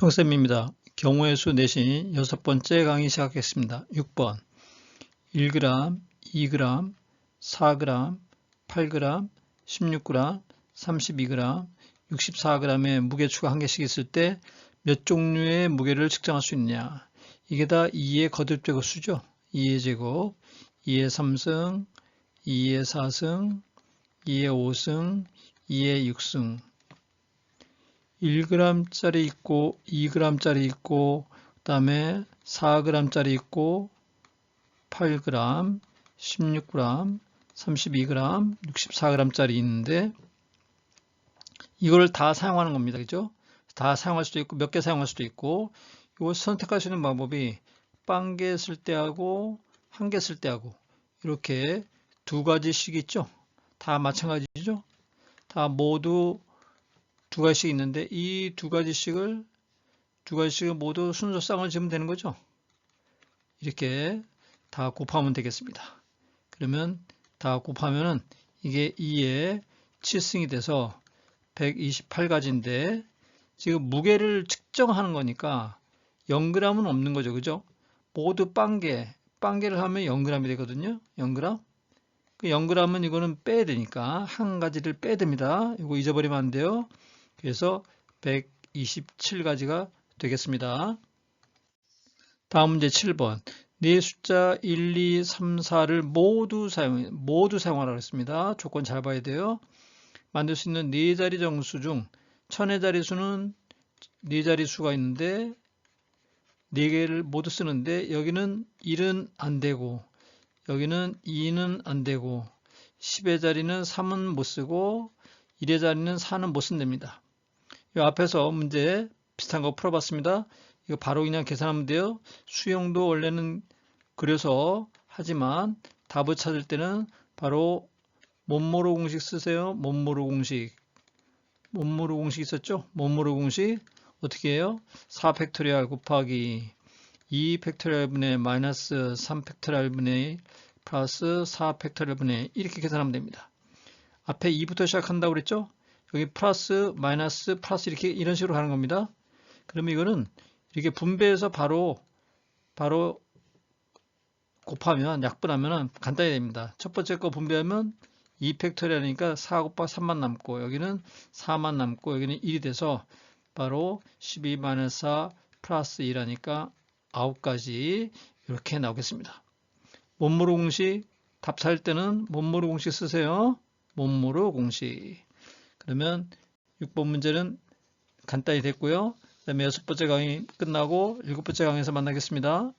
형쌤입니다. 경우의 수 내신 여섯 번째 강의 시작하겠습니다. 6번 1g, 2g, 4g, 8g, 16g, 32g, 64g의 무게 추가 한 개씩 있을 때 몇 종류의 무게를 측정할 수 있냐. 이게 다 2의 거듭제곱 수죠. 2의 제곱, 2의 3승, 2의 4승, 2의 5승, 2의 6승 1g짜리 있고 2g짜리 있고 그 다음에 4g짜리 있고 8g, 16g, 32g, 64g짜리 있는데 이걸 다 사용하는 겁니다. 그죠? 다 사용할 수도 있고 몇 개 사용할 수도 있고 이거 선택하시는 방법이 빵 개 쓸 때하고 한 개 쓸 때하고 이렇게 두 가지씩 있죠? 다 마찬가지죠? 다 모두 두 가지씩 있는데 이 두 가지씩을 두 가지씩을 모두 순서 쌍을 지으면 되는 거죠. 이렇게 다 곱하면 되겠습니다. 그러면 다 곱하면은 이게 2의 7승이 돼서 128가지인데 지금 무게를 측정하는 거니까 0g은 없는 거죠. 그죠? 모두 빵개, 빵개를 하면 0g이 되거든요. 0g. 그 0g은 이거는 빼야 되니까 한 가지를 빼야 됩니다. 이거 잊어버리면 안 돼요. 그래서 127가지가 되겠습니다. 다음 문제 7번. 네 숫자 1, 2, 3, 4를 모두 사용, 모두 사용하라고 했습니다. 조건 잘 봐야 돼요. 만들 수 있는 네 자리 정수 중 천의 자리 수는 네 자리 수가 있는데 네 개를 모두 쓰는데 여기는 1은 안 되고 여기는 2는 안 되고 10의 자리는 3은 못 쓰고 1의 자리는 4는 못 쓴답니다. 이 앞에서 문제 비슷한 거 풀어봤습니다. 이거 바로 그냥 계산하면 돼요. 수형도 원래는 그려서 하지만 답을 찾을 때는 바로 몸모로 공식 쓰세요. 몸모로 공식. 몸모로 공식 있었죠? 몸모로 공식 어떻게 해요? 4 팩토리얼 곱하기 2 팩토리얼 분의 마이너스 3 팩토리얼 분의 플러스 4 팩토리얼 분의 이렇게 계산하면 됩니다. 앞에 2부터 시작한다고 그랬죠? 여기 플러스 마이너스 플러스 이렇게 이런 식으로 가는 겁니다. 그러면 이거는 이렇게 분배해서 바로 바로 곱하면 약분하면 간단히 됩니다. 첫 번째 거 분배하면 2 팩토리얼이니까 4 곱하기 3만 남고 여기는 4만 남고 여기는 1이 돼서 바로 12-4 플러스 1하니까 9가지 이렇게 나오겠습니다. 몸무로 공식 답 찾을 때는 몸무로 공식 쓰세요. 몸무로 공식. 그러면 6번 문제는 간단히 됐고요. 그 다음에 여섯 번째 강의 끝나고 일곱 번째 강의에서 만나겠습니다.